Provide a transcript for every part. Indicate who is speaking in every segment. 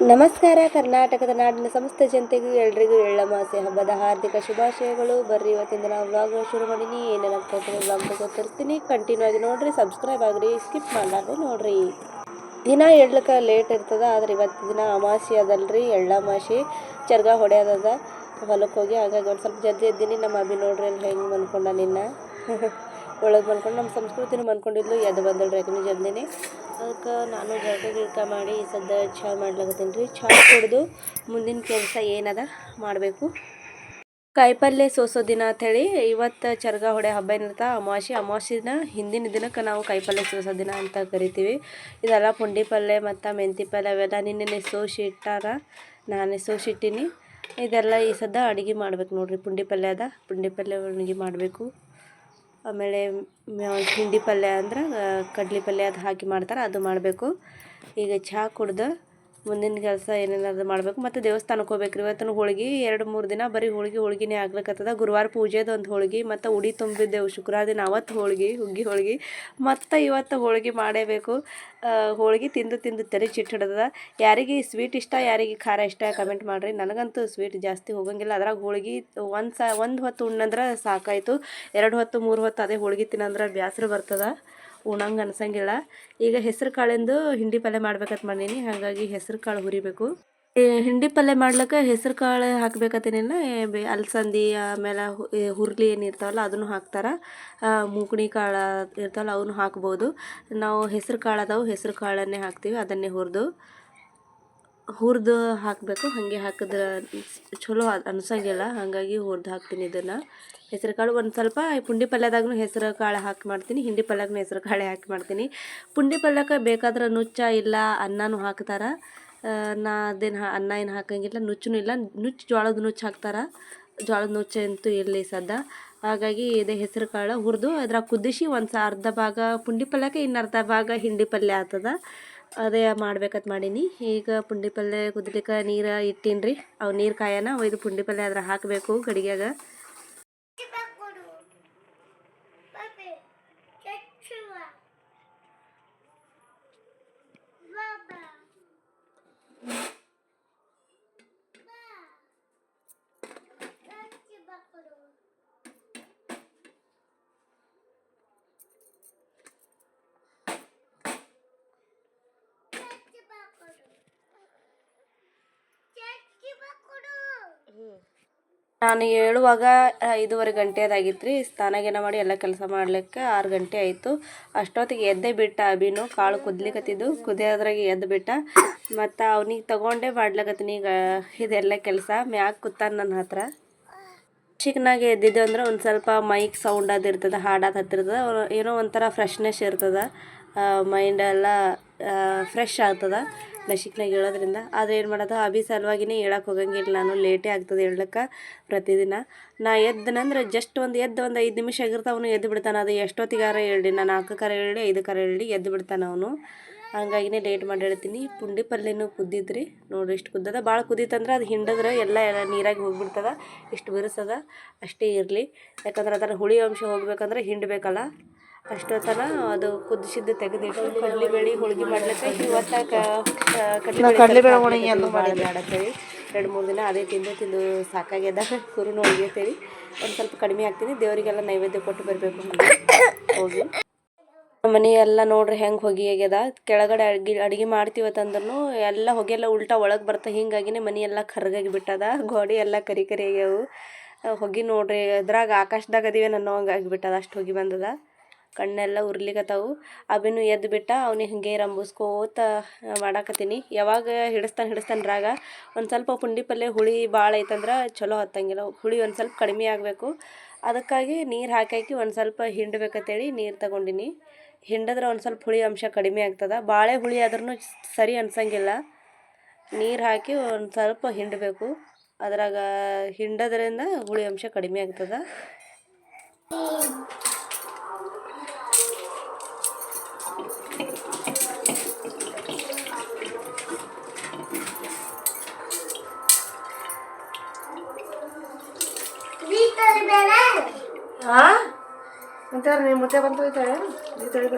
Speaker 1: ನಮಸ್ಕಾರ, ಕರ್ನಾಟಕದ ನಾಡಿನ ಸಮಸ್ತ ಜನತೆಗೂ ಎಲ್ರಿಗೂ ಎಳ್ಳಮಾಸೆ ಹಬ್ಬದ ಹಾರ್ದಿಕ ಶುಭಾಶಯಗಳು. ಬರ್ರಿ, ಇವತ್ತಿಂದ ನಾವು ವ್ಲಾಗ್ ಶುರು ಮಾಡೀನಿ. ಏನೇನು ಆಗ್ತೈತೆ ವ್ಲಾಗ್ ಗೊತ್ತಿರ್ತೀನಿ. ಕಂಟಿನ್ಯೂ ಆಗಿ ನೋಡ್ರಿ ಸಬ್ಸ್ಕ್ರೈಬ್ ಆಗ್ರಿ ಸ್ಕಿಪ್ ಮಾಡಲಾರ್ದೆ ನೋಡ್ರಿ. ದಿನ ಎಳ್ಳಕ್ಕೆ ಲೇಟ್ ಇರ್ತದ, ಆದ್ರೆ ಇವತ್ತು ದಿನ ಅಮಾಸೆ ಅದಲ್ರಿ ಎಳ್ಳಮಾಸಿ ಚರ್ಗ ಹೊಡೆಯೋದದ ಹೊಲಕ್ಕೆ ಹೋಗಿ ಹಾಗಾಗಿ ಒಂದು ಸ್ವಲ್ಪ ಜಲ್ದಿ ಇದ್ದೀನಿ ನಮ್ಮ ಅಭಿ ನೋಡ್ರಿ ಅಲ್ಲಿ ಹೆಂಗೆ ನಿನ್ನ. ಒಳಗೆ ಮಲ್ಕೊಂಡು ನಮ್ಮ ಸಂಸ್ಕೃತಿನೂ ಬಂದ್ಕೊಂಡಿದ್ಲು ಎದ್ದು ಬಂದಳ ಜಲ್ದಿನೇ ಅದಕ್ಕೆ ನಾನು ಜಳಕ ಗಿಳಕ ಮಾಡಿ ಸದ್ದ ಚಹಾ ಮಾಡ್ಲಾಕತ್ತೀನಿ. ರೀ ಚಹಾ ಕುಡಿದು ಮುಂದಿನ ಕೆಲಸ ಏನದ ಮಾಡಬೇಕು. ಕಾಯಿಪಲ್ಯ ಸೋಸೋ ದಿನ ಅಂಥೇಳಿ ಇವತ್ತು ಚರ್ಗ ಹೊಡೆ ಹಬ್ಬ ಏನಿರ್ತ ಅಮಾವಾಸ್ಯೆ. ಅಮಾವಾಸ್ಯೆನ ಹಿಂದಿನ ದಿನಕ್ಕೆ ನಾವು ಕಾಯಿಪಲ್ಯ ಸೋಸೋ ದಿನ ಅಂತ ಕರಿತೀವಿ. ಇದೆಲ್ಲ ಪುಂಡಿ ಪಲ್ಯ ಮತ್ತು ಮೆಂತಿ ಪಲ್ಯ ಅವೆಲ್ಲ ನಿನ್ನೆ ಸೋಸಿ ಇಟ್ಟಾರ ನಾನೇ ಸೋಸಿ ಇಟ್ಟೀನಿ ಇದೆಲ್ಲ ಈ ಸದ್ದ ಅಡುಗೆ ಮಾಡ್ಬೇಕು ನೋಡ್ರಿ. ಪುಂಡಿ ಪಲ್ಯ ಅದ ಪುಂಡಿ ಪಲ್ಯ ಅಡುಗೆ ಮಾಡಬೇಕು. ಆಮೇಲೆ ಹಿಂಡಿ ಪಲ್ಯ ಅಂದ್ರೆ ಕಡ್ಲೆ ಪಲ್ಯ ಅದು ಹಾಕಿ ಮಾಡ್ತಾರೆ ಅದು ಮಾಡಬೇಕು. ಈಗ ಚಹಾ ಕುಡ್ದು ಮುಂದಿನ ಕೆಲಸ ಏನೇನಾದ್ರು ಮಾಡಬೇಕು. ಮತ್ತು ದೇವಸ್ಥಾನಕ್ಕೆ ಹೋಗ್ಬೇಕು ರೀ ಇವತ್ತಿನ ಹೋಳಿಗೆ ಎರಡು ಮೂರು ದಿನ ಬರೀ ಹೋಳಿಗೆ, ಹೋಳಿಗೆನೇ ಆಗ್ಲಿಕತ್ತದ. ಗುರುವಾರ ಪೂಜೆದು ಒಂದು ಹೋಳಿಗೆ, ಮತ್ತು ಉಡಿ ತುಂಬಿದ್ದೆವು ಶುಕ್ರವಾರ ದಿನ ಅವತ್ತು ಹೋಳಿಗೆ, ಹುಗ್ಗಿ ಹೋಳಿಗೆ. ಮತ್ತು ಇವತ್ತು ಹೋಳಿಗೆ ಮಾಡೇಬೇಕು. ಹೋಳಿಗೆ ತಿಂದು ತಿಂದು ತೆರೆ ಹಿಡ್ದದ. ಯಾರಿಗೆ ಸ್ವೀಟ್ ಇಷ್ಟ, ಯಾರಿಗೆ ಖಾರ ಇಷ್ಟ ಕಮೆಂಟ್ ಮಾಡಿರಿ. ನನಗಂತೂ ಸ್ವೀಟ್ ಜಾಸ್ತಿ ಹೋಗಂಗಿಲ್ಲ. ಅದ್ರಾಗ ಹೋಳಿಗೆ ಒಂದು ಸ, ಒಂದು ಹೊತ್ತು ಉಣ್ಣಂದ್ರೆ ಸಾಕಾಯಿತು. ಎರಡು ಹೊತ್ತು, ಮೂರು ಹೊತ್ತು ಅದೇ ಹೋಳಿಗೆ ತಿನ್ನಂದ್ರೆ ಬೇಸರ ಬರ್ತದ. ಉಣಂಗೆ ಅನ್ಸಂಗಿಲ್ಲ. ಈಗ ಹೆಸರು ಕಾಳಿಂದು ಹಿಂಡಿ ಪಲ್ಯ ಮಾಡ್ಬೇಕಂತ ಮಾಡೀನಿ ಹಾಗಾಗಿ ಹೆಸರು ಕಾಳು ಹುರಿಬೇಕು. ಹಿಂಡಿ ಪಲ್ಯ ಮಾಡ್ಲಿಕ್ಕೆ ಹೆಸರು ಕಾಳು ಹಾಕ್ಬೇಕತ್ತೇನಿಲ್ಲ ಅಲಸಂದಿ, ಆಮೇಲೆ ಹುರ್ಲಿ ಏನು ಇರ್ತಾವಲ್ಲ ಅದನ್ನು ಹಾಕ್ತಾರೆ. ಮೂಕಣಿ ಕಾಳು ಇರ್ತಾವಲ್ಲ, ಅವನು ಹಾಕ್ಬೋದು. ನಾವು ಹೆಸರು ಕಾಳು ಅದಾವೆ, ಹೆಸರು ಕಾಳನ್ನೇ ಹಾಕ್ತೀವಿ, ಅದನ್ನೇ ಹುರಿದು. ಹುರಿದು ಹಾಕಬೇಕು, ಹಾಗೆ ಹಾಕಿದ್ರೆ ಚಲೋ ಅನ್ಸಂಗಿಲ್ಲ, ಹಾಗಾಗಿ ಹುರಿದು ಹಾಕ್ತೀನಿ ಇದನ್ನು. ಹೆಸರು ಕಾಳು ಒಂದು ಸ್ವಲ್ಪ ಪುಂಡಿ ಪಲ್ಯದಾಗೂ ಹೆಸರು ಕಾಳು ಹಾಕಿ ಮಾಡ್ತೀನಿ, ಹಿಂಡಿ ಪಲ್ಯಾಗೂ ಹೆಸರು ಕಾಳು ಹಾಕಿ ಮಾಡ್ತೀನಿ. ಪುಂಡಿ ಪಲ್ಯಕ್ಕೆ ಬೇಕಾದ್ರೆ ನುಚ್ಚ ಇಲ್ಲ, ಅನ್ನನೂ ಹಾಕ್ತಾರೆ. ನಾ ಅದೇನು ಅನ್ನ ಏನು ಹಾಕಂಗಿಲ್ಲ ನುಚ್ಚೂ ಇಲ್ಲ, ನುಚ್ಚು ಜೋಳದ ನುಚ್ಚು ಹಾಕ್ತಾರೆ. ಜೋಳದ ನುಚ್ಚು ಅಂತೂ ಇರಲಿ ಸದ್ದ. ಹಾಗಾಗಿ ಇದೇ ಹೆಸರು ಕಾಳು ಹುರಿದು, ಅದ್ರಾಗ ಕುದಿಸಿ ಒಂದು ಅರ್ಧ ಭಾಗ ಪುಂಡಿ ಪಲ್ಯಕ್ಕೆ ಇನ್ನು ಅರ್ಧ ಭಾಗ ಹಿಂಡಿ ಪಲ್ಯ ಆಗ್ತದ ಅದೇ ಮಾಡ್ಬೇಕಂತ ಮಾಡೀನಿ. ಈಗ ಪುಂಡಿ ಪಲ್ಯ ಕುದಿಲಿಕ್ಕೆ ನೀರು ಇಟ್ಟೀನಿ ರೀ ಅವು ನೀರು ಕಾಯನ ಒಯ್ದು ಪುಂಡಿ ಪಲ್ಯ ಅದ್ರ ಹಾಕಬೇಕು ಗಡಿಗ್ಯಾಗ. ನಾನು ಹೇಳುವಾಗ ಐದೂವರೆ ಗಂಟೆದಾಗಿತ್ತು ರೀ ಸ್ನಾನ ಮಾಡಿ ಎಲ್ಲ ಕೆಲಸ ಮಾಡ್ಲಿಕ್ಕೆ ಆರು ಗಂಟೆ ಆಯಿತು. ಅಷ್ಟೊತ್ತಿಗೆ ಎದ್ದೇ ಬಿಟ್ಟ ಅಭಿನು, ಕಾಳು ಕುದ್ಲಿಕತ್ತಿದ್ದು. ಕುದಿಯೋದ್ರಾಗೆ ಎದ್ದು ಬಿಟ್ಟ. ಮತ್ತು ಅವನಿಗೆ ತಗೊಂಡೆ ಮಾಡ್ಲಕತ್ತೀನಿ ಈಗ ಇದೆಲ್ಲ ಕೆಲಸ. ಮ್ಯಾಗ ಕೂತಾನ ನನ್ನ ಹತ್ರ. ಚಿಕ್ಕನಾಗೆ ಎದ್ದಿದ್ದು ಅಂದ್ರೆ ಒಂದು ಸ್ವಲ್ಪ ಮೈಕ್ ಸೌಂಡ್ ಅದು ಇರ್ತದೆ ಹಾಡಾದ ಹತ್ತಿರ್ತದೆ. ಏನೋ ಒಂಥರ ಫ್ರೆಶ್ನೆಸ್ ಇರ್ತದೆ. ಮೈಂಡೆಲ್ಲ ಫ್ರೆಶ್ ಆಗ್ತದೆ. ನಶಿಕ್ನಾಗ ಹೇಳೋದ್ರಿಂದ. ಆದರೆ ಏನು ಮಾಡೋದು? ಅಭಿ ಸಲುವಾಗಿನೇ ಹೇಳಕ್ಕೆ ಹೋಗಂಗಿಲ್ಲ. ನಾನು ಲೇಟೇ ಆಗ್ತದೆ ಹೇಳಕ್ಕೆ ಪ್ರತಿದಿನ. ನಾ ಎದ್ದನಂದ್ರೆ ಜಸ್ಟ್ ಒಂದು ಎದ್ದು ಒಂದು ಐದು ನಿಮಿಷ ಆಗಿರ್ತಾವ ಅವನು ಎದ್ದು ಬಿಡ್ತಾನೆ. ಅದು ಎಷ್ಟೊತ್ತಿಗಾರ ಹೇಳಿ, ನಾನು ನಾಲ್ಕಕ್ಕಾರ ಹೇಳಿ ಕರೆ ಹೇಳಿ ಎದ್ದು ಬಿಡ್ತಾನೆ ಅವನು. ಹಂಗಾಗಿನೇ ಲೇಟ್ ಮಾಡಿ ಹೇಳ್ತೀನಿ. ಪುಂಡಿ ಪಲ್ಯನೂ ಕುದ್ದಿದ್ರಿ ನೋಡಿ ಇಷ್ಟು ಕುದ್ದದ. ಭಾಳ ಕುದೀತಂದ್ರೆ ಅದು ಹಿಂಡಿದ್ರೆ ಎಲ್ಲ ನೀರಾಗಿ ಹೋಗಿಬಿಡ್ತದ. ಇಷ್ಟು ಬಿರುಸದ. ಅಷ್ಟೇ ಇರಲಿ. ಯಾಕಂದ್ರೆ ಅದರ ಹುಳಿ ಅಂಶ ಹೋಗ್ಬೇಕಂದ್ರೆ ಹಿಂಡಬೇಕಲ್ಲ. ಅಷ್ಟೊತ್ತನ ಅದು ಕುದಿಸಿದ್ದು ತೆಗೆದಿಟ್ಟು ಕಡಲೆಬೇಳೆ ಹೋಳ್ಗೆ ಮಾಡ್ಲಿಕ್ಕೆ ಇವತ್ತಾಗ ಕಡಲೆಬೇಳೆ ಮಾಡತ್ತೇಳಿ ಎರಡು ಮೂರು ದಿನ ಅದೇ ತಿಂದು ತಿಂದು ಸಾಕಾಗ್ಯದ. ಕುರುನ ಹೋಳಿಗೆ ಅಂತೇಳಿ ಒಂದು ಸ್ವಲ್ಪ ಕಡಿಮೆ ಆಗ್ತೀನಿ ದೇವರಿಗೆಲ್ಲ ನೈವೇದ್ಯ ಕೊಟ್ಟು ಬರಬೇಕು. ಹೋಗಿ. ಮನೆ ಎಲ್ಲ ನೋಡ್ರಿ ಹೆಂಗೆ ಹೋಗಿ ಆಗ್ಯದ. ಕೆಳಗಡೆ ಅಡ್ಗೆ ಅಡುಗೆ ಮಾಡ್ತೀವತ್ತಂದ್ರೂ ಎಲ್ಲ ಹೊಗೆ ಎಲ್ಲ ಉಲ್ಟಾ ಒಳಗೆ ಬರ್ತಾ ಹಿಂಗಾಗಿನೇ ಮನೆ ಎಲ್ಲ ಕರ್ಗಾಗಿ ಬಿಟ್ಟದ. ಗೋಡೆ ಎಲ್ಲ ಕರಿ ಕರಿ ಆಗ್ಯಾವು. ಹೊಗೆ ನೋಡ್ರಿ. ಅದ್ರಾಗ ಆಕಾಶದಾಗ ಅದೀವಿ ಅನ್ನೋ ಹಂಗೆ ಆಗಿಬಿಟ್ಟದ ಅಷ್ಟು ಹೋಗಿ ಬಂದದ. ಕಣ್ಣೆಲ್ಲ ಉರ್ಲಿಕತ್ತಾವು. ಅಭಿನು ಎದ್ದು ಬಿಟ್ಟ ಅವ್ನಿಗೆ ಹಾಗೆ ರಂಬಿಸ್ಕೋತ ಮಾಡಾಕತ್ತೀನಿ. ಯಾವಾಗ ಹಿಡಿಸ್ತಾನೆ ಹಿಡಿಸ್ತಾನೆ ರಾಗ ಒಂದು ಸ್ವಲ್ಪ ಪುಂಡಿ ಪಲ್ಯ ಹುಳಿ ಭಾಳ ಐತಂದ್ರೆ ಚಲೋ ಹತ್ತಂಗಿಲ್ಲ. ಹುಳಿ ಒಂದು ಸ್ವಲ್ಪ ಕಡಿಮೆ ಆಗಬೇಕು. ಅದಕ್ಕಾಗಿ ನೀರು ಹಾಕಿ ಒಂದು ಸ್ವಲ್ಪ ಹಿಂಡ್ಬೇಕಂತೇಳಿ ನೀರು ತಗೊಂಡಿನಿ. ಹಿಂಡಿದ್ರೆ ಒಂದು ಸ್ವಲ್ಪ ಹುಳಿ ಅಂಶ ಕಡಿಮೆ ಆಗ್ತದೆ. ಬಾಳೆ ಹುಳಿ ಆದ್ರೂ ಸರಿ ಅನ್ಸಂಗಿಲ್ಲ. ನೀರು ಹಾಕಿ ಒಂದು ಸ್ವಲ್ಪ ಹಿಂಡಬೇಕು. ಅದ್ರಾಗ ಹಿಂಡೋದ್ರಿಂದ ಹುಳಿ ಅಂಶ ಕಡಿಮೆ ಆಗ್ತದೆ. ಹಾಂ ಅಂತಾರೆ ನಿಮ್ಮ ಮುತ್ತೆ ಬಂತು ಹೋಯ್ತಾಳೆ. ಈ ತಳಿ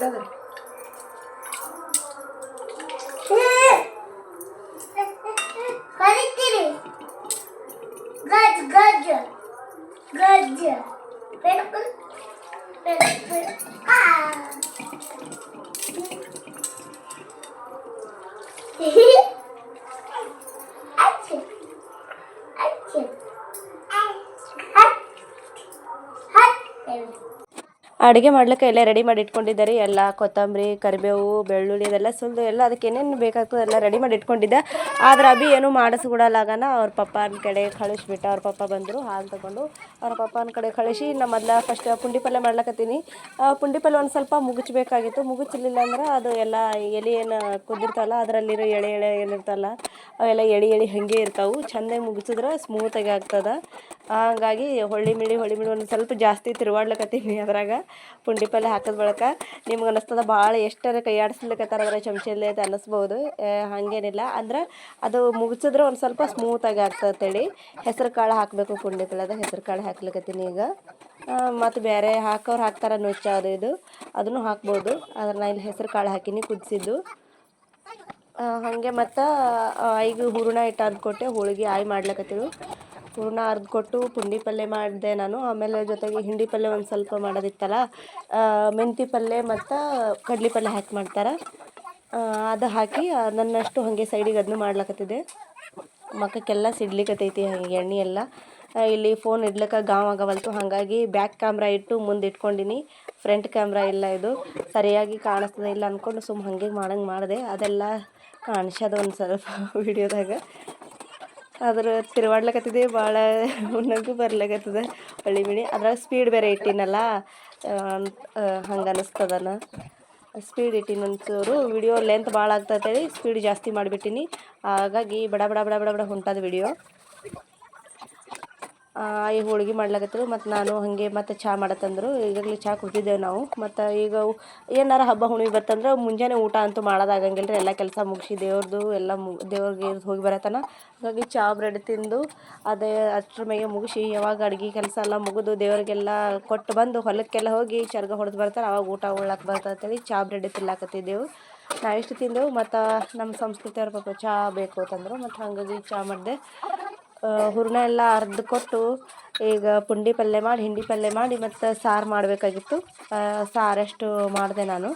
Speaker 1: ಅಡುಗೆ ಮಾಡ್ಲಿಕ್ಕೆ ಎಲ್ಲ ರೆಡಿ ಮಾಡಿ ಇಟ್ಕೊಂಡಿದ್ದಾರೆ. ಎಲ್ಲ ಕೊತ್ತಂಬರಿ, ಕರಿಬೇವು, ಬೆಳ್ಳುಳ್ಳಿ ಇದೆಲ್ಲ ಸುಲಿದು ಎಲ್ಲ ಅದಕ್ಕೆ ಏನೇನು ಬೇಕಾಗ್ತದೆ ಎಲ್ಲ ರೆಡಿ ಮಾಡಿ ಇಟ್ಕೊಂಡಿದ್ದೆ. ಆದ್ರೆ ಅಭಿ ಏನು ಮಾಡಿಸ್ಕೊಡಲಾಗನ ಅವ್ರ ಪಪ್ಪನ ಕಡೆ ಕಳಿಸ್ಬಿಟ್ಟ ಅವ್ರ ಪಪ್ಪ ಬಂದರು, ಹಾಲು ತಗೊಂಡು ಅವ್ರ ಪಪ್ಪನ ಕಡೆ ಕಳಿಸಿ ನಾ ಮೊದ್ಲ ಫಸ್ಟ್ ಪುಂಡಿ ಪಲ್ಯ ಮಾಡ್ಲಕತ್ತೀನಿ. ಪುಂಡಿ ಪಲ್ಯ ಒಂದು ಸ್ವಲ್ಪ ಮುಗಿಸ್ಬೇಕಾಗಿತ್ತು ಮುಗಿಸ್ಲಿಲ್ಲ ಅಂದ್ರೆ ಅದು ಎಲ್ಲ ಎಲೆ ಏನು ಕುದಿರ್ತಲ್ಲ ಅದರಲ್ಲಿರೋ ಎಳೆ ಎಳೆ ಏನಿರ್ತಲ್ಲ ಅವೆಲ್ಲ ಎಳೆ ಎಳೆ ಹಾಗೆ ಇರ್ತಾವೆ. ಚೆಂದಾಗಿ ಮುಗಿಸಿದ್ರೆ ಸ್ಮೂತಾಗಿ ಆಗ್ತದೆ. ಹಾಗಾಗಿ ಹೊಳ್ಳಿ ಮಿಳಿ ಹೊಳ್ಳಿ ಮಿಳಿ ಒಂದು ಸ್ವಲ್ಪ ಜಾಸ್ತಿ ತಿರುವಾಡ್ಲಕತ್ತೀನಿ ಅದ್ರಾಗ ಪುಂಡಿ ಪಲ್ಯ ಹಾಕಿದ ಬಳಕ. ನಿಮ್ಗೆ ಅನ್ನಿಸ್ತದ ಭಾಳ ಎಷ್ಟರ ಕೈ ಆಡಿಸ್ಲಿಕ್ಕತ್ತಾರ ಚಮಚಲ್ಲೇ ಅಂತ ಅನ್ನಿಸ್ಬೋದು ಹಾಗೇನಿಲ್ಲ. ಅಂದ್ರೆ ಅದು ಮುಗಿಸಿದ್ರೆ ಒಂದು ಸ್ವಲ್ಪ ಸ್ಮೂತಾಗಿ ಆಗ್ತದೆ ಹೆಸರು ಕಾಳು ಹಾಕಬೇಕು ಪುಂಡಿ ಪಲ್ಯದ, ಹೆಸರು ಕಾಳು ಹಾಕ್ಲಿಕ್ಕತ್ತೀನಿ ಈಗ. ಮತ್ತು ಬೇರೆ ಹಾಕೋರು ಹಾಕ್ತಾರೆ ನುಚ್ಚ ಅದು ಇದು. ಅದನ್ನು ಹಾಕ್ಬೋದು. ಆದ್ರೆ ನಾ ಇಲ್ಲಿ ಹೆಸರು ಕಾಳು ಹಾಕಿನಿ, ಕುದಿಸಿದ್ದು. ಹಾಗೆ ಮತ್ತು ಈಗ ಹೂರಣ ಇಟ್ಟು ಅಂದ್ಕೊಟ್ಟೆ ಕೊಟ್ಟೆ ಹೋಳಿಗೆ ಆಯ್ ಮಾಡ್ಲಕತ್ತಿಳು ಹೂರಣ ಅರ್ದು ಕೊಟ್ಟು ಪುಂಡಿ ಪಲ್ಯ ಮಾಡಿದೆ ನಾನು. ಆಮೇಲೆ ಜೊತೆಗೆ ಹಿಂಡಿ ಪಲ್ಯ ಒಂದು ಸ್ವಲ್ಪ ಮಾಡೋದಿತ್ತಲ್ಲ ಮೆಂತಿ ಪಲ್ಯ ಮತ್ತು ಕಡ್ಲಿ ಪಲ್ಯ ಹಾಕಿ ಮಾಡ್ತಾರೆ. ಅದು ಹಾಕಿ ನನ್ನಷ್ಟು ಹಾಗೆ ಸೈಡಿಗೆ ಅದನ್ನು ಮಾಡ್ಲಕತ್ತಿದ್ದೆ. ಮಕ್ಕಕ್ಕೆಲ್ಲ ಸಿಡ್ಲಿಕತ್ತೈತಿ ಹಾಗೆ ಎಣ್ಣೆ ಎಲ್ಲ. ಇಲ್ಲಿ ಫೋನ್ ಇಡ್ಲಿಕ್ಕೆ ಗಾಂವ್ ಆಗವಲ್ತು. ಹಾಗಾಗಿ ಬ್ಯಾಕ್ ಕ್ಯಾಮ್ರಾ ಇಟ್ಟು ಮುಂದೆ ಇಟ್ಕೊಂಡಿನಿ. ಫ್ರಂಟ್ ಕ್ಯಾಮ್ರಾ ಇಲ್ಲ ಇದು. ಸರಿಯಾಗಿ ಕಾಣಿಸ್ತದೆ ಇಲ್ಲ ಅಂದ್ಕೊಂಡು ಸುಮ್ಮ ಹಾಗೆ ಮಾಡಂಗೆ ಮಾಡಿದೆ. ಅದೆಲ್ಲ ಕಾಣಿಸ್ಯದ ಒಂದು ಸ್ವಲ್ಪ ವಿಡಿಯೋದಾಗ ಅದ್ರ ತಿರುವಾಡ್ಲಕತ್ತಿದೆ ಭಾಳ ನಗು ಬರ್ಲಕತ್ತದ ಹಳ್ಳಿ ಬಿಳಿ ಅದ್ರಾಗ ಸ್ಪೀಡ್ ಬೇರೆ ಇಟ್ಟಿನಲ್ಲ ಹಂಗೆ ಅನ್ನಿಸ್ತದನ ಸ್ಪೀಡ್ ಇಟ್ಟಿನ ಒಂಚೂರು ವಿಡಿಯೋ ಲೆಂತ್ ಭಾಳ ಆಗ್ತದೆ ಸ್ಪೀಡ್ ಜಾಸ್ತಿ ಮಾಡಿಬಿಟ್ಟಿನಿ. ಹಾಗಾಗಿ ಬಡ ಬಡ ಬಡ ಬಡ ಬಡ ಹೊಂಟದ ವಿಡಿಯೋ ಈ ಹೋಳಿಗೆ ಮಾಡ್ಲಾಗತ್ತರು ಮತ್ತು ನಾನು ಹಾಗೆ ಮತ್ತು ಚಹಾ ಮಾಡತ್ತಂದರು. ಈಗಾಗಲೇ ಚಹಾ ಕುಡ್ತಿದ್ದೇವೆ ನಾವು. ಮತ್ತು ಈಗ ಏನಾರ ಹಬ್ಬ ಹುಣ್ಣಿಮೆ ಬರ್ತಂದ್ರೆ ಮುಂಜಾನೆ ಊಟ ಅಂತೂ ಮಾಡೋದಾಗಂಗಿಲ್ಲ ರೀ ಎಲ್ಲ ಕೆಲಸ ಮುಗಿಸಿ ದೇವ್ರದ್ದು ಎಲ್ಲ ಮು, ದೇವ್ರಿಗೆ ಹೋಗಿ ಬರತನ. ಹಾಗಾಗಿ ಚಹಾ ಬ್ರೆಡ್ ತಿಂದು, ಅದೇ ಅಷ್ಟ್ರ ಮೇಲೆ ಮುಗಿಸಿ, ಯಾವಾಗ ಅಡುಗೆ ಕೆಲಸ ಎಲ್ಲ ಮುಗಿದು ದೇವರಿಗೆಲ್ಲ ಕೊಟ್ಟು ಬಂದು ಹೊಲಕ್ಕೆಲ್ಲ ಹೋಗಿ ಚರ್ಗ ಹೊಡೆದು ಬರ್ತಾರೆ, ಅವಾಗ ಊಟ ಉಳ್ಳಕ್ಕೆ ಬರ್ತಂತೇಳಿ. ಚಹಾ ಬ್ರೆಡ್ ತಿನ್ಲಾಕತ್ತಿದ್ದೆವು. ಎಷ್ಟು ತಿಂದೆವು, ಮತ್ತು ನಮ್ಮ ಸಂಸ್ಕೃತಿಯವ್ರ ಪಾಪ ಚಹಾ ಬೇಕು ಅಂತಂದರು. ಮತ್ತು ಹಾಗಾಗಿ ಚಹಾ ಮಾಡಿದೆ. ಹೂರಣ ಎಲ್ಲ ಅರ್ದು ಕೊಟ್ಟು ಈಗ ಪುಂಡಿ ಪಲ್ಯ ಮಾಡಿ, ಹಿಂಡಿ ಪಲ್ಯ ಮಾಡಿ ಮತ್ತು ಸಾರು ಮಾಡಬೇಕಾಗಿತ್ತು. ಸಾರಷ್ಟು ಮಾಡಿದೆ ನಾನು.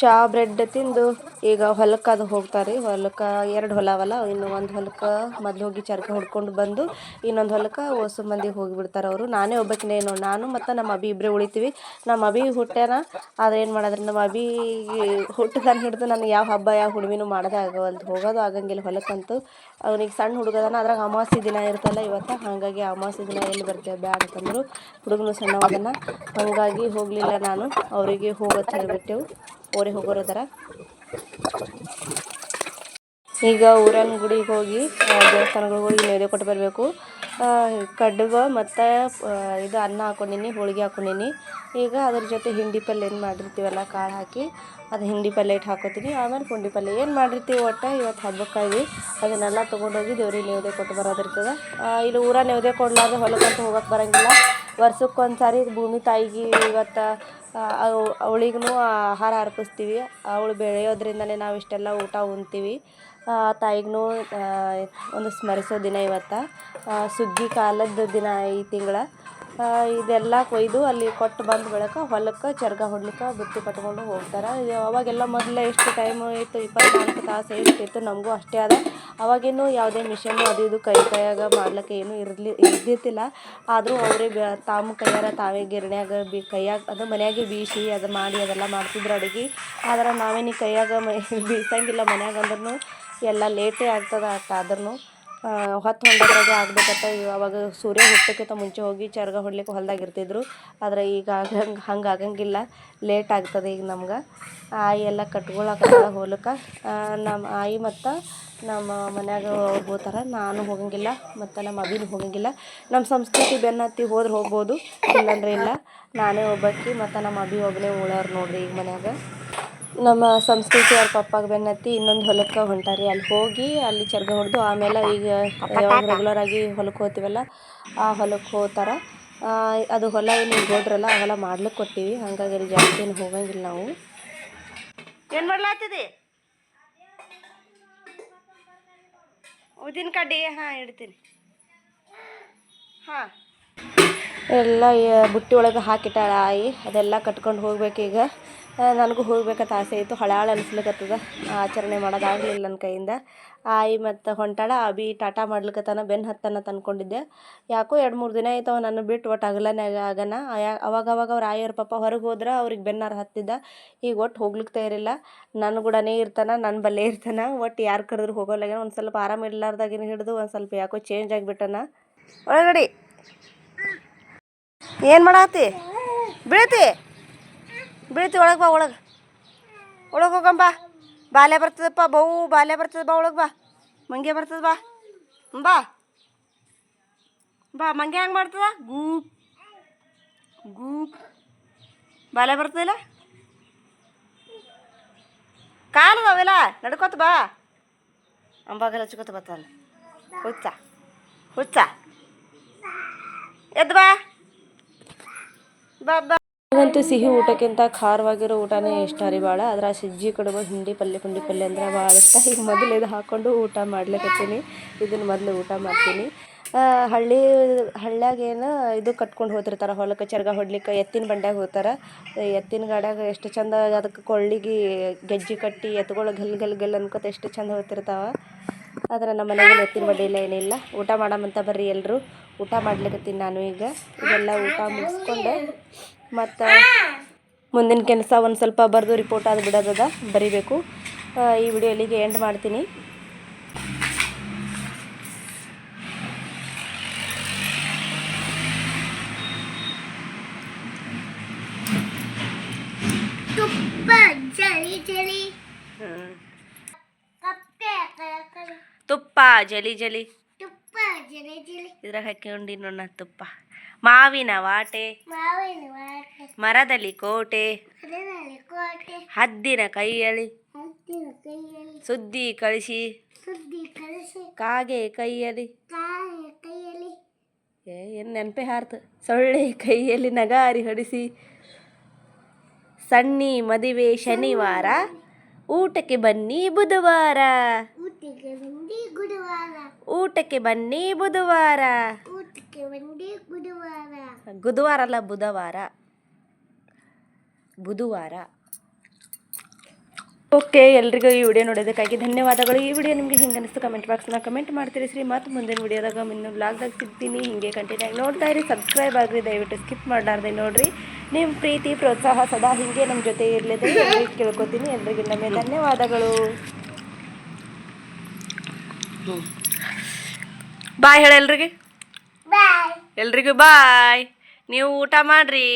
Speaker 1: ಚಹಾ ಬ್ರೆಡ್ ತಿಂದು ಈಗ ಹೊಲಕ್ಕೆ ಅದು ಹೋಗ್ತಾರೆ. ಹೊಲಕ್ಕೆ ಎರಡು ಹೊಲ ಅವಲ್ಲ, ಇನ್ನು ಒಂದು ಹೊಲಕ್ಕೆ ಮೊದ್ಲು ಹೋಗಿ ಚರ್ಕ ಹೊಡ್ಕೊಂಡು ಬಂದು ಇನ್ನೊಂದು ಹೊಲಕ್ಕೆ ಓಸು ಮಂದಿ ಹೋಗಿಬಿಡ್ತಾರೆ ಅವರು. ನಾನೇ ಒಬ್ಬಾಕಿನೇನು ನಾನು ಮತ್ತು ನಮ್ಮ ಅಭಿ ಇಬ್ಬರೇ ಉಳಿತೀವಿ. ನಮ್ಮ ಅಭಿ ಹುಟ್ಟ್ಯಾನ, ಆದ್ರೆ ಏನು ಮಾಡಿದ್ರೆ? ನಮ್ಮ ಅಭಿ ಹುಟ್ಟಿದಾನ ಹಿಡಿದು ನನಗೆ ಯಾವ ಹಬ್ಬ, ಯಾವ ಹುಣ್ಣಿಮೆನೂ ಮಾಡೋದೇ ಆಗವಲ್ದು. ಹೋಗೋದು ಆಗಂಗಿಲ್ಲ ಹೊಲಕ್ಕಂತೂ. ಅವ್ನಿಗೆ ಸಣ್ಣ ಹುಡುಗದಾನ ಅದ್ರಾಗ ಅಮಾವಾಸ್ಯ ದಿನ ಇರ್ತಲ್ಲ ಇವತ್ತು, ಹಾಗಾಗಿ ಅಮಾವಾಸ್ಯ ದಿನ ಎಲ್ಲಿ ಬರ್ತೇವೆ ಬ್ಯಾಡ ಅಂತಂದರು ಹುಡುಗನು ಸಣ್ಣವದನ್ನ ಹಾಗಾಗಿ ಹೋಗಲಿಲ್ಲ ನಾನು. ಅವರಿಗೆ ಹೋಗೋದು ಹೇಳಿಬಿಟ್ಟೆವು ಅವರೇ ಹೋಗೋರದಾರ ಈಗ ಊರನ್ ಗುಡಿಗೆ ಹೋಗಿ ದೇವಸ್ಥಾನಗಳಿಗೆ ಹೋಗಿ ನೈವೇದ್ಯ ಕೊಟ್ಟು ಬರಬೇಕು. ಕಡುಬು ಮತ್ತು ಇದು ಅನ್ನ ಹಾಕೊಂಡಿನಿ, ಹೋಳಿಗೆ ಹಾಕೊಂಡಿನಿ. ಈಗ ಅದ್ರ ಜೊತೆ ಹಿಂಡಿ ಪಲ್ಯ ಏನು ಮಾಡಿರ್ತೀವಲ್ಲ, ಕಾಳು ಹಾಕಿ, ಅದು ಹಿಂಡಿ ಪಲ್ಯ ಇಟ್ಟು ಹಾಕೋತೀನಿ. ಆಮೇಲೆ ಪುಂಡಿ ಪಲ್ಯ ಏನು ಮಾಡಿರ್ತೀವಿ ಒಟ್ಟು, ಇವತ್ತು ಹಬ್ಬಕ್ಕಾಗಿ ಅದನ್ನೆಲ್ಲ ತೊಗೊಂಡೋಗಿ ದೇವ್ರಿಗೆ ನೈವೇದ್ಯ ಕೊಟ್ಟು ಬರೋದಿರ್ತದೆ. ಇಲ್ಲಿ ಊರ ನೈವೇದ್ಯ ಕೊಡಲಾರ್ದೆ ಹೊಲಕ್ಕಂತೂ ಹೋಗಕ್ಕೆ ಬರೋಂಗಿಲ್ಲ. ವರ್ಷಕ್ಕೆ ಸಾರಿ ಭೂಮಿ ತಾಯಿಗೆ ಇವತ್ತು ಅವಳಿಗೂ ಆಹಾರ ಅರ್ಪಿಸ್ತೀವಿ. ಅವಳು ಬೆಳೆಯೋದ್ರಿಂದಲೇ ನಾವು ಇಷ್ಟೆಲ್ಲ ಊಟ ಉಣ್ತೀವಿ. ತಾಯಿಗೂ ಒಂದು ಸ್ಮರಿಸೋ ದಿನ ಇವತ್ತು. ಸುಗ್ಗಿ ಕಾಲದ ದಿನ ಈ ತಿಂಗಳ. ಇದೆಲ್ಲ ಕೊಯ್ದು ಅಲ್ಲಿ ಕೊಟ್ಟು ಬಂದ ಬಳಿಕ ಹೊಲಕ್ಕೆ, ಚರ್ಗ ಹೊಡ್ಲಿಕ್ಕೆ ಬುತ್ತಿ ಕಟ್ಕೊಂಡು ಹೋಗ್ತಾರೆ. ಅವಾಗೆಲ್ಲ ಮೊದಲೇ ಎಷ್ಟು ಟೈಮ್ ಇತ್ತು ಇಪ್ಪತ್ನಾಲ್ಕು ತಾಸು ಎಷ್ಟಿತ್ತು? ನಮಗೂ ಅಷ್ಟೇ ಅದ ಅವಾಗೇನು ಯಾವುದೇ ಮಿಷನ್ನು ಅದು ಇದು ಕೈ ಕೈಯಾಗ ಮಾಡ್ಲಿಕ್ಕೆ ಏನೂ ಇರಲಿ ಇದ್ದಿತ್ತಿಲ್ಲ ಆದರೂ ಅವರೇ ಬ ತಾವು ಕೈಯಾರ ತಾವೇ ಗಿರಣ್ಯಾಗ ಬಿ ಕೈಯಾಗ ಅದು ಮನ್ಯಾಗೆ ಬೀಸಿ ಅದು ಮಾಡಿ ಅದೆಲ್ಲ ಮಾಡ್ತಿದ್ರು ಅಡುಗೆ. ಆದ್ರೆ ನಾವೇನು ಕೈಯಾಗ ಮೈ ಬೀಸಂಗಿಲ್ಲ ಮನ್ಯಾಗ ಅಂದ್ರೂ ಎಲ್ಲ ಲೇಟೇ ಆಗ್ತದೆ ಅಷ್ಟು ಆದ್ರೂ ಹೊತ್ತು ಹೊಂಡದ್ರಾಗೆ ಆಗ್ಬೇಕತ್ತ ಅವಾಗ ಸೂರ್ಯ ಹುಟ್ಟೋಕ್ಕಿಂತ ಮುಂಚೆ ಹೋಗಿ ಚರ್ಗ ಹೊಡ್ಲಿಕ್ಕೆ ಹೊಲ್ದಾಗ ಇರ್ತಿದ್ರು. ಆದರೆ ಈಗ ಆಗಂಗೆ, ಹಂಗೆ ಆಗಂಗಿಲ್ಲ. ಲೇಟ್ ಆಗ್ತದೆ ಈಗ ನಮ್ಗೆ. ಆಯಿ ಎಲ್ಲ ಕಟ್ಕೊಳಕತ್ತಾಳ ಹೋಲಕ್ಕೆ. ನಮ್ಮ ಆಯಿ ಮತ್ತು ನಮ್ಮ ಮನ್ಯಾಗ ಅವ್ರು ಹೋಗ್ತಾರೆ. ನಾನು ಹೋಗಂಗಿಲ್ಲ ಮತ್ತು ನಮ್ಮ ಅಭಿನ ಹೋಗಂಗಿಲ್ಲ. ನಮ್ಮ ಸಂಸ್ಕೃತಿ ಬೆನ್ನತ್ತಿ ಹೋದ್ರೆ ಹೋಗ್ಬೋದು. ಇಲ್ಲಂದ್ರೆ ಇಲ್ಲ. ನಾನೇ ಒಬ್ಬಾಕಿ ಮತ್ತು ನಮ್ಮ ಅಭಿ ಒಬ್ಬನೇ ಉಳೋರು ನೋಡ್ರಿ ಈಗ ಮನ್ಯಾಗ. ನಮ್ಮ ಸಂಸ್ಕೃತಿ ಅವ್ರ ಪಪ್ಪಾಗ ಬೆನ್ನತ್ತಿ ಇನ್ನೊಂದು ಹೊಲಕ್ಕೆ ಹೊಂಟಾರಿ. ಅಲ್ಲಿ ಹೋಗಿ ಅಲ್ಲಿ ಚರ್ಗ ಹೊಡೆದು ಆಮೇಲೆ ಈಗ ಯಾವಾಗ ರೆಗ್ಯುಲರ್ ಆಗಿ ಹೊಲಕ್ಕೆ ಹೋಗ್ತೀವಲ್ಲ ಆ ಹೊಲಕ್ಕೆ ಹೋಗ್ತಾರೆ. ಅದು ಹೊಲ ಏನು ಹೋದ್ರಲ್ಲ ಆ ಹೊಲ ಮಾಡ್ಲಿಕ್ಕೆ ಕೊಟ್ಟಿವಿ. ಹಾಗಾಗಿ ಅಲ್ಲಿ ಜಾಸ್ತಿ ಏನು ಹೋಗಂಗಿಲ್ಲ ನಾವು. ಏನು ಮಾಡ್ಲಾತಿದಿ? ಉದ್ದಿನ ಕಡ್ಡಿ ಹಾಂ ಇಡ್ತೀನಿ. ಹಾಂ. ಎಲ್ಲ ಬುಟ್ಟಿ ಒಳಗೆ ಹಾಕಿಟ್ಟಾಳ ಆಯಿ. ಅದೆಲ್ಲ ಕಟ್ಕೊಂಡು ಹೋಗ್ಬೇಕೀಗ. ನನಗೂ ಹೋಗ್ಬೇಕಂತ ಆಸೆ ಇತ್ತು. ಹಳಾಳ ಅನ್ಸ್ಲಿಕ್ಕತ್ತದ ಆಚರಣೆ ಮಾಡೋದಾಗಲಿಲ್ಲ ನನ್ನ ಕೈಯಿಂದ. ಆಯಿ ಮತ್ತು ಹೊಂಟಾಳ ಅಬಿ ಟಾಟಾ ಮಾಡ್ಲಿಕತ್ತಾನ ಬೆನ್ನು ಹತ್ತನ ತಂದ್ಕೊಂಡಿದ್ದೆ. ಯಾಕೋ ಎರಡು ಮೂರು ದಿನ ಆಯ್ತವ ನನ್ನ ಬಿಟ್ಟು ಒಟ್ಟು ಅಗಲನಾಗ ಆಗನ. ಅವಾಗ ಅವಾಗ ಅವ್ರ ಆಯವ್ರ ಪಾಪ ಹೊರಗೆ ಹೋದ್ರೆ ಅವ್ರಿಗೆ ಬೆನ್ನಾರು ಹತ್ತಿದ್ದ. ಈಗ ಒಟ್ಟು ಹೋಗ್ಲಿಕ್ಕೆ ತಯಾರಿಲ್ಲ. ನನ್ನ ಕೂಡನೇ ಇರ್ತಾನೆ ನನ್ನ ಬಲ್ಲೇ ಇರ್ತಾನೆ. ಒಟ್ಟು ಯಾರು ಕರೆದ್ರು ಹೋಗೋಲ್ಲಾಗ ಒಂದು ಸ್ವಲ್ಪ ಆರಾಮ ಇರ್ಲಾರ್ದಾಗಿನ ಹಿಡಿದು, ಒಂದು ಸ್ವಲ್ಪ ಯಾಕೋ ಚೇಂಜ್ ಆಗಿಬಿಟ್ಟನ. ಒಳಗಡೆ. ಏನು ಮಾಡಾತಿ? ಬೀಳ್ತಿ? ಬೀಳ್ತಿ ಒಳಗೆ ಬಾ, ಒಳಗೆ. ಒಳಗೆ ಹೋಗಂಬಾ ಬಾಲ್ಯ ಬರ್ತದಪ್ಪ, ಬೌ, ಬಾಲ್ಯ ಬರ್ತದ ಬಾ, ಒಳಗೆ ಬಾ. ಮಂಗೆ ಬರ್ತದ ಬಾ. ಬಾ. ಬಾ ಮಂಗೆ ಹೆಂಗೆ ಮಾಡ್ತದ? ಗೂಪ್. ಗೂಪ್. ಬಾಲ್ಯ ಬರ್ತದಿಲ್ಲ ಕಾಲು ಅವೆಲ್ಲ, ನಡ್ಕೋತ ಬಾ. ಅಂಬಾಗಲ್ಲ ಹಚ್ಕೋತ ಬರ್ತಾನೆ. ಹುಚ್ಚ. ಹುಚ್ಚ. ಎದ್ದು ಬಾ. ಬಾ ಬಾ. ನನಗಂತೂ ಸಿಹಿ ಊಟಕ್ಕಿಂತ ಖಾರವಾಗಿರೋ ಊಟನೇ ಇಷ್ಟ ರೀ ಭಾಳ ಅದ್ರ ಸಜ್ಜಿ ಕಡುಬು, ಹಿಂಡಿ ಪಲ್ಯ ಪುಂಡಿ ಪಲ್ಯ ಅಂದ್ರೆ ಭಾಳ ಇಷ್ಟ. ಈಗ ಮೊದಲು ಇದು ಹಾಕ್ಕೊಂಡು ಊಟ ಮಾಡ್ಲಿಕತ್ತೀನಿ. ಇದನ್ನು ಮೊದಲು ಊಟ ಮಾಡ್ತೀನಿ. ಹಳ್ಳಿ ಹಳ್ಳ್ಯಾಗೇನು ಇದು ಕಟ್ಕೊಂಡು ಹೋಗ್ತಿರ್ತಾರೆ ಹೊಲಕ್ಕೆ ಚರ್ಗ ಹೊಡ್ಲಿಕ್ಕೆ ಎತ್ತಿನ ಬಂಡ್ಯಾಗ ಹೋಗ್ತಾರೆ. ಎತ್ತಿನ ಗಾಡ್ಯಾಗ ಎಷ್ಟು ಚಂದ ಅದಕ್ಕೆ ಕೊಳ್ಳಿಗೆ ಗೆಜ್ಜೆ ಕಟ್ಟಿ ಎತ್ತುಗಳು ಗಲ್ ಗಲ್ ಗಲ್ ಅನ್ಕೋತ ಎಷ್ಟು ಚಂದ ಹೋಗ್ತಿರ್ತಾವೆ. ಆದ್ರೆ ನಮ್ಮ ಮನೆಗೆ ಎತ್ತಿನ ಬಂಡಿ ಇಲ್ಲ ಏನಿಲ್ಲ ಊಟ ಮಾಡಮಂತ ಬರ್ರಿ ಎಲ್ಲರೂ ಊಟ ಮಾಡ್ಲಿಕತ್ತೀನಿ ನಾನು ಈಗ. ಇದೆಲ್ಲ ಊಟ ಮುಗಿಸ್ಕೊಂಡು ಮತ್ತು ಮುಂದಿನ ಕೆಲಸ ಒಂದು ಸ್ವಲ್ಪ ಬರೆದು ರಿಪೋರ್ಟ್ ಅದು ಬಿಡೋದದ ಬರಿಬೇಕು. ಈ ವಿಡಿಯೋ ಇಲ್ಲಿಗೆ ಎಂಡ್ ಮಾಡ್ತೀನಿ
Speaker 2: ತುಪ್ಪ ಜಲಿ ಜಲಿ.
Speaker 1: ಇದ್ರಾಗ ಹಾಕೊಂಡಿ ನೋಡ ತುಪ್ಪ ಮಾವಿನ ವಾಟೆ ಮರದಲ್ಲಿ ಕೋಟೆ ಹದ್ದಿನ ಕೈಯಳಿ
Speaker 2: ಕೈಯಲ್ಲಿ
Speaker 1: ಸುದ್ದಿ ಕಳಿಸಿ ಕಾಗೆ ಕೈಯಲ್ಲಿ
Speaker 2: ಕಾಯ ಕೈಯಲ್ಲಿ
Speaker 1: ಏ ಏನು ನೆನಪೆ ಹಾರ್ತು. ಸೊಳ್ಳೆ ಕೈಯಲ್ಲಿ ನಗಾರಿ ಹೊಡಿಸಿ. ಸಣ್ಣಿ ಮದುವೆ ಶನಿವಾರ ಊಟಕ್ಕೆ ಬನ್ನಿ ಬುಧವಾರ.
Speaker 2: ಊಟಕ್ಕೆ ಗುರುವಾರ.
Speaker 1: ಊಟಕ್ಕೆ ಬನ್ನಿ ಬುಧವಾರ.
Speaker 2: ಊಟಕ್ಕೆ ಬನ್ನಿ ಗುರುವಾರ.
Speaker 1: ಗುರುವಾರ ಅಲ್ಲ ಬುಧವಾರ. ಬುಧವಾರ. ಓಕೆ ಎಲ್ರಿಗೂ ಈ ವಿಡಿಯೋ ನೋಡೋದಕ್ಕಾಗಿ ಧನ್ಯವಾದಗಳು. ಈ ವಿಡಿಯೋ ನಿಮಗೆ ಹಿಂಗೆ ಅನಿಸ್ತು ಕಮೆಂಟ್ ಬಾಕ್ಸ್ನ ಕಮೆಂಟ್ ಮಾಡ್ತೀರಿ. ಶ್ರೀ ಮತ್ತು ಮುಂದಿನ ವಿಡಿಯೋದಾಗ ಇನ್ನು ಬ್ಲಾಗ್ದಾಗ ಸಿಗ್ತೀನಿ. ಹಿಂಗೆ ಕಂಟಿನ್ಯೂ ಆಗಿ ನೋಡ್ತಾ ಇರಿ. ಸಬ್ಸ್ಕ್ರೈಬ್ ಆಗ್ರಿ ದಯವಿಟ್ಟು ಸ್ಕಿಪ್ ಮಾಡಲಾರ್ದೆ ನೋಡಿರಿ. ನಿಮ್ಮ ಪ್ರೀತಿ ಪ್ರೋತ್ಸಾಹ ಸದಾ ಹಿಂಗೆ ನಮ್ಮ ಜೊತೆ ಇರಲಿದೆ ಕೇಳ್ಕೊತೀನಿ. ಎಲ್ರಿಗೂ ನಮಗೆ ಧನ್ಯವಾದಗಳು. ಬಾಯ್ ಹೇಳ ಎಲ್ರಿಗೆ.
Speaker 2: ಬಾಯ್.
Speaker 1: ಎಲ್ರಿಗೂ ಬಾಯ್. ನೀವು ಊಟ ಮಾಡ್ರಿ.